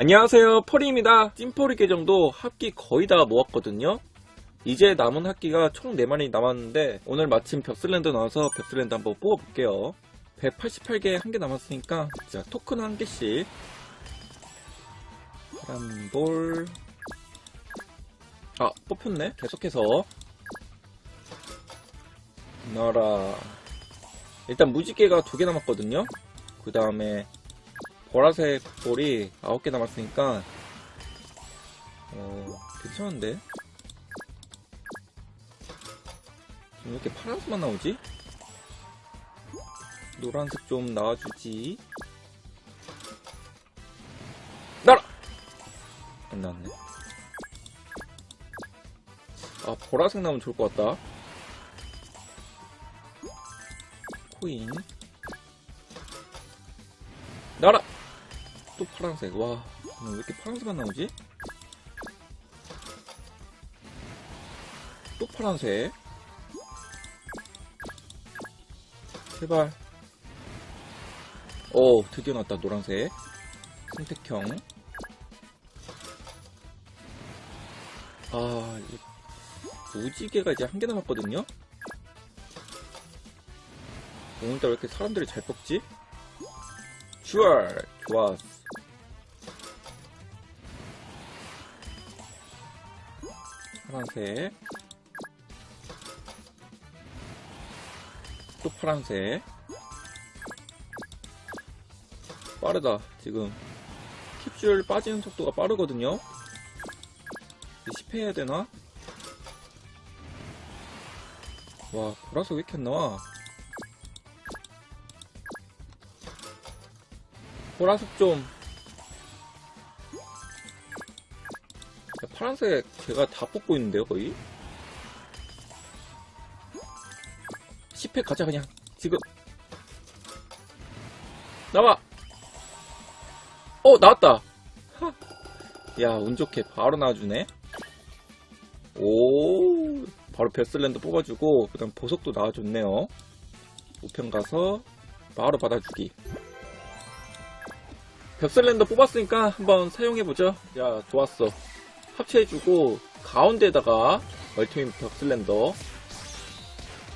안녕하세요. 포리입니다. 찐포리 계정도 합기 거의 다 모았거든요. 이제 남은 합기가 총 4마리 남았는데 오늘 마침 벽슬랜드 나와서 벽슬랜드 한번 뽑아볼게요. 188개 한 개 남았으니까 자 토큰 한 개씩. 파란볼. 아 뽑혔네. 계속해서. 나라. 일단 무지개가 두 개 남았거든요. 그 다음에 보라색 볼이 9개 남았으니까 어 괜찮은데 왜 이렇게 파란색만 나오지? 노란색 좀 나와주지 나라! 안 나왔네 아 보라색 나오면 좋을 것 같다 코인 나라! 또 파란색. 와, 왜 이렇게 파란색만 나오지? 또 파란색. 제발. 오, 드디어 나왔다, 노란색. 선택형. 아, 이 무지개가 이제 한 개 남았거든요? 오늘따라 왜 이렇게 사람들이 잘 뽑지? 슈얼! 좋았어. 파란색. 또 파란색. 빠르다 지금. 캡슐 빠지는 속도가 빠르거든요. 10회 해야 되나? 와 보라색 왜 이렇게 안 나와? 보라색 좀 파란색 제가 다 뽑고 있는데요 거의? 10회 가자 그냥. 지금. 나와! 어 나왔다! 야 운 좋게 바로 나와주네. 오! 바로 베슬랜드 뽑아주고 그 다음 보석도 나와줬네요. 우편 가서 바로 받아주기. 벽슬랜더 뽑았으니까 한번 사용해보죠. 야, 좋았어. 합체해주고, 가운데다가, 얼티밋 벽슬랜더.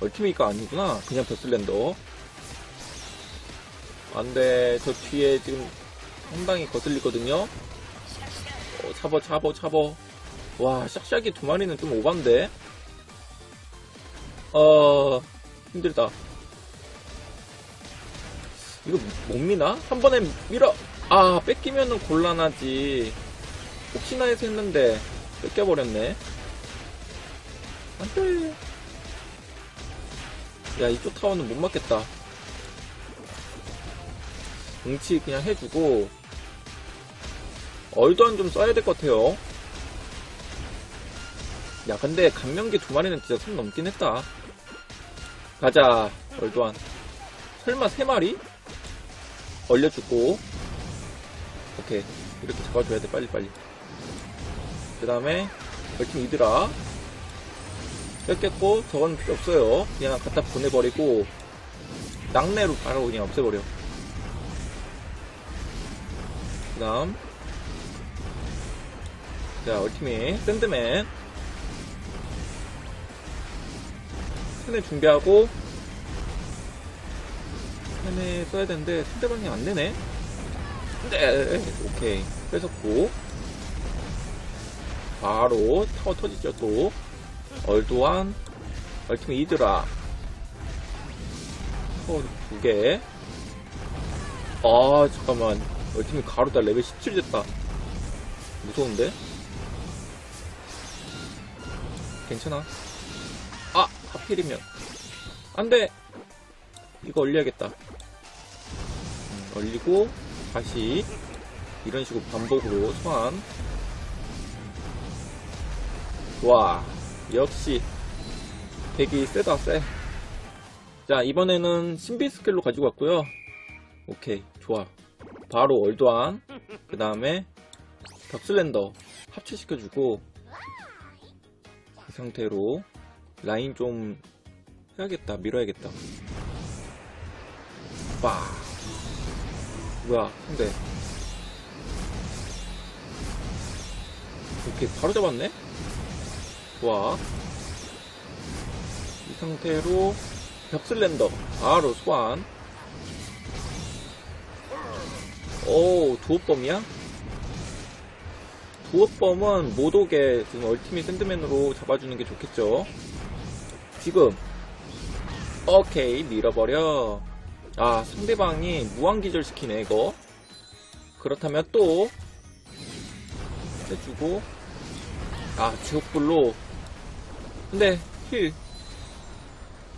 얼티밋가 아니구나. 그냥 벽슬랜더. 안 돼. 저 뒤에 지금 상당히 거슬리거든요. 어, 잡어, 잡어, 잡어. 와, 샥샥이 두 마리는 좀 오반데? 어, 힘들다. 이거 못 미나? 한 번에 밀어! 아, 뺏기면은 곤란하지. 혹시나 해서 했는데, 뺏겨버렸네. 안 돼. 야, 이쪽 타워는 못 맞겠다. 응치 그냥 해주고, 얼도안 좀 써야 될 것 같아요. 야, 근데 강명기 두 마리는 진짜 손 넘긴 했다. 가자, 얼도안. 설마 세 마리? 얼려주고, 오케이 이렇게 잡아줘야 돼 빨리 빨리 그 다음에 벌팀 이드라. 뺏겼고 저건 필요 없어요. 그냥 갖다 보내버리고 낙내로 바로 그냥 없애버려. 그 다음. 자 얼티밋 샌드맨. 샌드 준비하고 샌드 써야 되는데 상대방이 안되네. 네, 오케이. 뺏었고. 바로 타워 터지죠, 또. 얼도안, 얼티밋 이드라. 타워 두 개. 아, 잠깐만. 얼티밋 가로다 레벨 17 됐다. 무서운데? 괜찮아. 아, 하필이면. 안 돼! 이거 얼려야겠다. 음, 얼리고, 다시 이런 식으로 반복으로 소환 와 역시 대기 세다 세 자 이번에는 신비 스킬로 가지고 왔고요. 오케이 좋아. 바로 얼도안 그 다음에 벽슬랜더 합체시켜주고 이 상태로 라인 좀 해야겠다 밀어야겠다. 빠 뭐야 상대 오케이, 바로 잡았네? 좋아. 이 상태로 벽슬랜더 바로 소환. 오, 두호범이야? 두호범은 못 오게 지금 얼티밋 샌드맨으로 잡아주는 게 좋겠죠. 지금. 오케이, 밀어버려. 아, 상대방이 무한기절 시키네, 이거. 그렇다면 또, 해주고, 아, 지옥불로. 근데, 힐.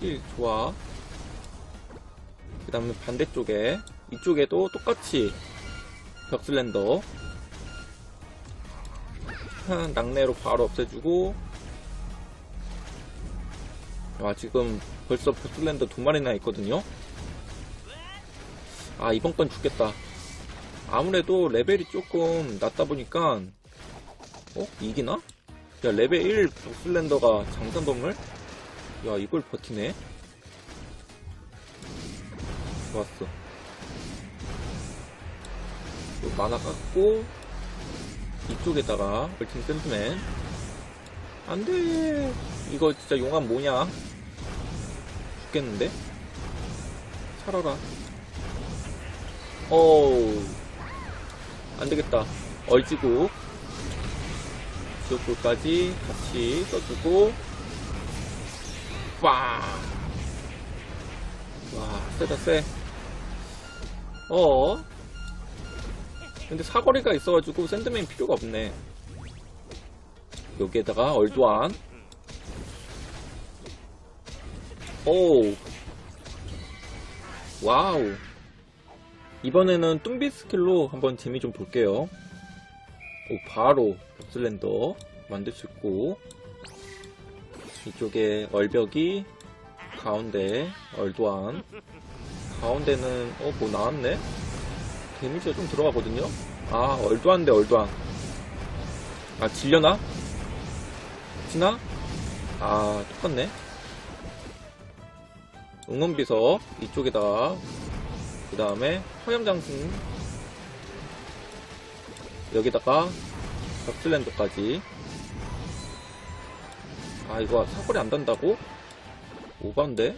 힐, 좋아. 그 다음에 반대쪽에, 이쪽에도 똑같이, 벽슬랜더. 한 낙내로 바로 없애주고, 아, 지금 벌써 벽슬랜더 두 마리나 있거든요? 아, 이번 건 죽겠다. 아무래도 레벨이 조금 낮다 보니까, 어? 이기나? 야, 레벨 1 벽슬랜더가 장산범을? 야, 이걸 버티네? 좋았어. 또 만화 깎고, 이쪽에다가, 얼팀 샌드맨. 안 돼! 이거 진짜 용암 뭐냐? 죽겠는데? 살아라. 어우. 안 되겠다. 얼지고. 지옥불까지 같이 써주고. 빵! 와, 세다, 세. 어. 근데 사거리가 있어가지고 샌드맨 필요가 없네. 여기에다가 얼도안. 오. 와우. 이번에는 뚱비 스킬로 한번 재미 좀 볼게요. 오, 바로 벽 슬랜더 만들 수 있고 이쪽에 얼벽이 가운데 얼도안 가운데는 어 뭐 나왔네? 데미지가 좀 들어가거든요? 아 얼도안 대 얼도안 아 질려나? 지나? 아 똑같네. 응원비서 이쪽에다가 그 다음에 화염장승. 여기다가 벽슬랜드까지. 아 이거 사거리 안 단다고? 오반데?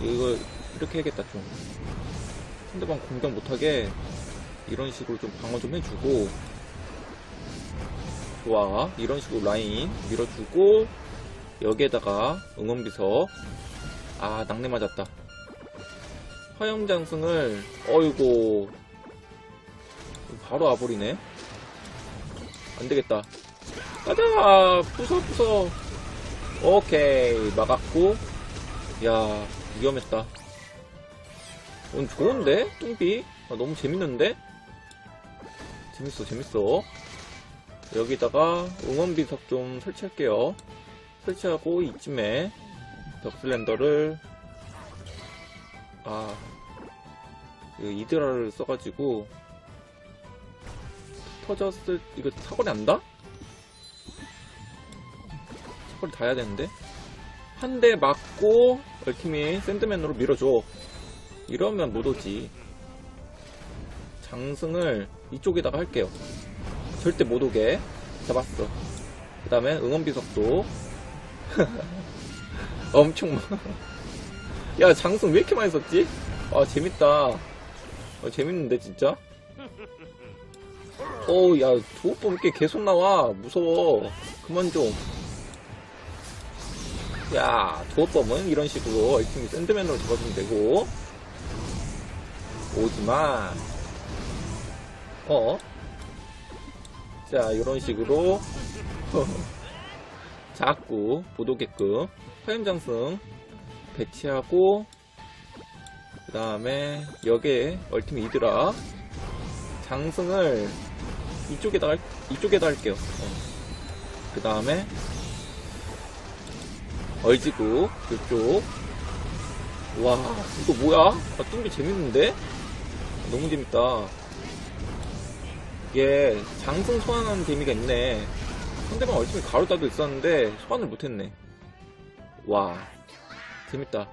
이거 이렇게 해야겠다 좀. 상대방 공격 못하게 이런 식으로 좀 방어 좀 해주고. 좋아. 이런 식으로 라인 밀어주고 여기에다가 응원비서. 아 낙내 맞았다. 화염장승을 어이고 바로 와버리네. 안되겠다. 가자! 부숴 부숴 오케이. 막았고. 야 위험했다. 오늘 좋은데? 뚱비? 아, 너무 재밌는데? 재밌어 재밌어. 여기다가 응원비석 좀 설치할게요. 설치하고 이쯤에 덕슬랜더를 아그 이드라를 써가지고 터졌을 이거 사거리 안다? 사거리 다 해야 되는데? 한 대 맞고 얼티밋 샌드맨으로 밀어줘. 이러면 못 오지. 장승을 이쪽에다가 할게요. 절대 못 오게. 잡았어. 그 다음에 응원비석도. 엄청 야 장승 왜 이렇게 많이 썼지? 아 재밌다. 아, 재밌는데 진짜 어우 야 조업범 이렇게 계속 나와. 무서워. 그만 좀야 조업범은 이런 식으로 얼팀이 샌드맨으로 잡아주면 되고. 오지마 어? 자 이런 식으로. 자꾸 못 오게끔 화염장승 배치하고 그 다음에 여기에 얼티밋 이드라 장승을 이쪽에다 할, 이쪽에다 할게요. 그 다음에 얼지구 이쪽. 와 이거 뭐야? 아, 뚱비 재밌는데? 너무 재밌다. 이게 장승 소환하는 재미가 있네. 상대방 얼티밋 가로다도 있었는데 소환을 못했네. 와 재밌다